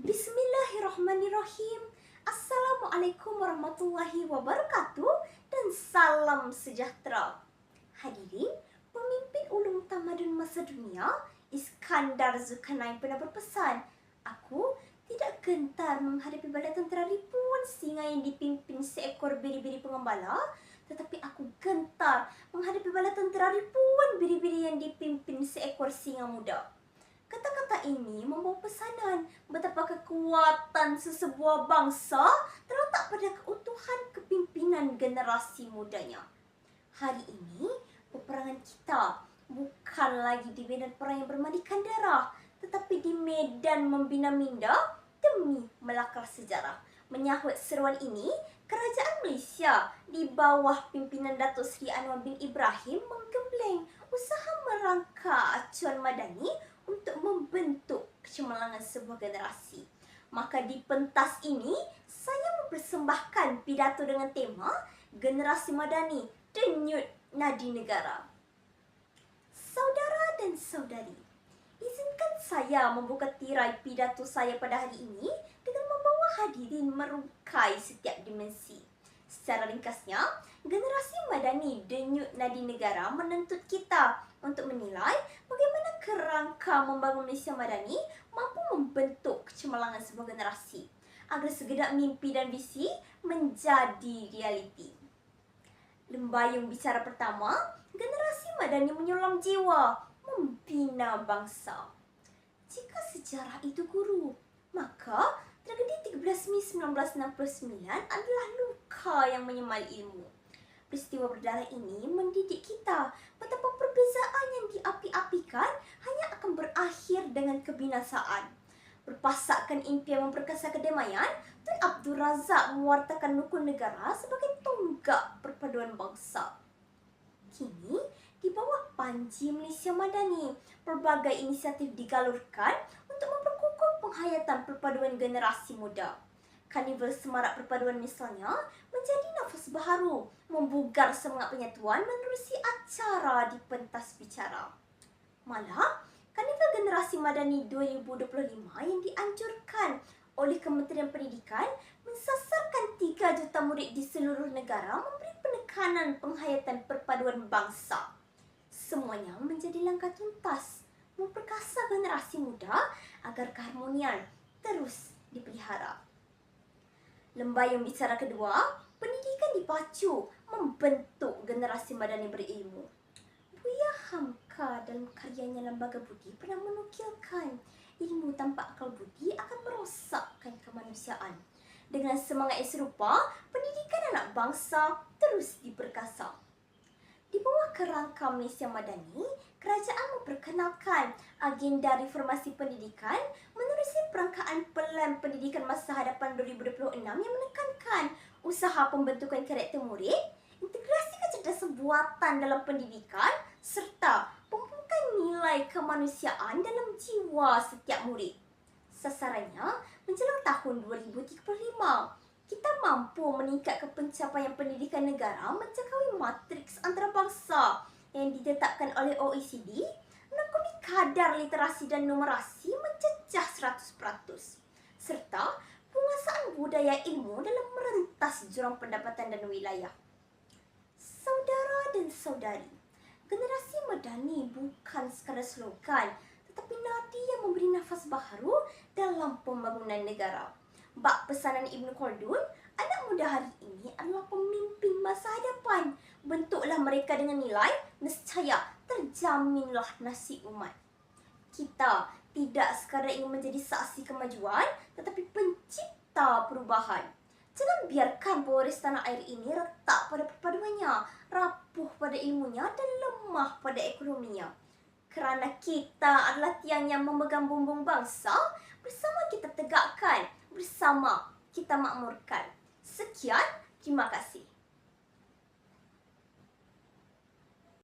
Bismillahirrahmanirrahim. Assalamualaikum warahmatullahi wabarakatuh dan salam sejahtera. Hadirin, pemimpin ulum tamadun masa dunia, Iskandar Zulkarnain pernah berpesan, Aku tidak gentar menghadapi bala tentera ribuan singa yang dipimpin seekor biri-biri pengembala, tetapi aku gentar menghadapi bala tentera ribuan biri-biri yang dipimpin seekor singa muda. Kata-kata ini membawa pesanan betapa kekuatan sesebuah bangsa terletak pada keutuhan kepimpinan generasi mudanya. Hari ini, peperangan kita bukan lagi di medan perang yang bermandikan darah, tetapi di medan membina minda demi melakar sejarah. Menyahut seruan ini, Kerajaan Malaysia di bawah pimpinan Datuk Seri Anwar bin Ibrahim menggembleng usaha merangka acuan madani untuk membentuk kecemerlangan sebuah generasi. Maka di pentas ini, saya mempersembahkan pidato dengan tema Generasi Madani Denyut Nadi Negara. Saudara dan saudari, izinkan saya membuka tirai pidato saya pada hari ini dengan membawa hadirin merungkai setiap dimensi. Secara ringkasnya, generasi madani denyut nadi negara menuntut kita untuk menilai bagaimana kerangka membangun Malaysia Madani mampu membentuk kecemerlangan sebuah generasi agar segedap mimpi dan visi menjadi realiti. Lembayung bicara pertama, generasi Madani menyulam jiwa, membina bangsa. Jika sejarah itu guru, maka tragedi 13 Mei 1969 adalah luka yang menyemai ilmu. Peristiwa berdarah ini mendidik kita betapa perbezaan yang diapi-apikan hanya akan berakhir dengan kebinasaan. Berpasakkan impian memperkasa kedamaian, Tun Abdul Razak mewartakan nukun negara sebagai tonggak perpaduan bangsa. Kini, di bawah panji Malaysia Madani, pelbagai inisiatif digalurkan untuk memperkukuh penghayatan perpaduan generasi muda. Karnival Semarak Perpaduan misalnya menjadi nafas baharu membugar semangat penyatuan menerusi acara di pentas bicara. Malah, Karnival Generasi Madani 2025 yang dianjurkan oleh Kementerian Pendidikan mensasarkan 3 juta murid di seluruh negara memberi penekanan penghayatan perpaduan bangsa. Semuanya menjadi langkah tuntas memperkasa generasi muda agar keharmonian terus dipelihara. Lembayung bicara kedua, pendidikan dipacu membentuk generasi madani berilmu. Buya Hamka dalam karyanya Lembaga Budi pernah menukilkan ilmu tanpa akal budi akan merosakkan kemanusiaan. Dengan semangat yang serupa, pendidikan anak bangsa terus diperkasa. Di bawah kerangka Malaysia Madani, kerajaan memperkenalkan agenda reformasi pendidikan menerusi perangkaan pelan pendidikan masa hadapan 2026 yang menekankan usaha pembentukan karakter murid, integrasi kecerdasan buatan dalam pendidikan serta pembukaan nilai kemanusiaan dalam jiwa setiap murid. Sasarannya menjelang tahun 2035 kita mampu meningkatkan pencapaian pendidikan negara mencapai matriks antarabangsa yang ditetapkan oleh OECD menekuni kadar literasi dan numerasi mencecah 100% serta penguasaan budaya ilmu dalam merentas jurang pendapatan dan wilayah. Saudara dan saudari, generasi madani bukan sekadar slogan tetapi nadi yang memberi nafas baharu dalam pembangunan negara bak pesanan Ibn Khaldun, anak muda hari ini adalah pemimpin masa hadapan. Bentuklah mereka dengan nilai, nescaya terjaminlah nasib umat. Kita tidak sekadar ingin menjadi saksi kemajuan, tetapi pencipta perubahan. Jangan biarkan pewaris tanah air ini retak pada perpaduannya, rapuh pada ilmunya dan lemah pada ekonominya. Kerana kita adalah tiang yang memegang bumbung bangsa, bersama kita tegakkan bersama kita makmurkan. Sekian, terima kasih.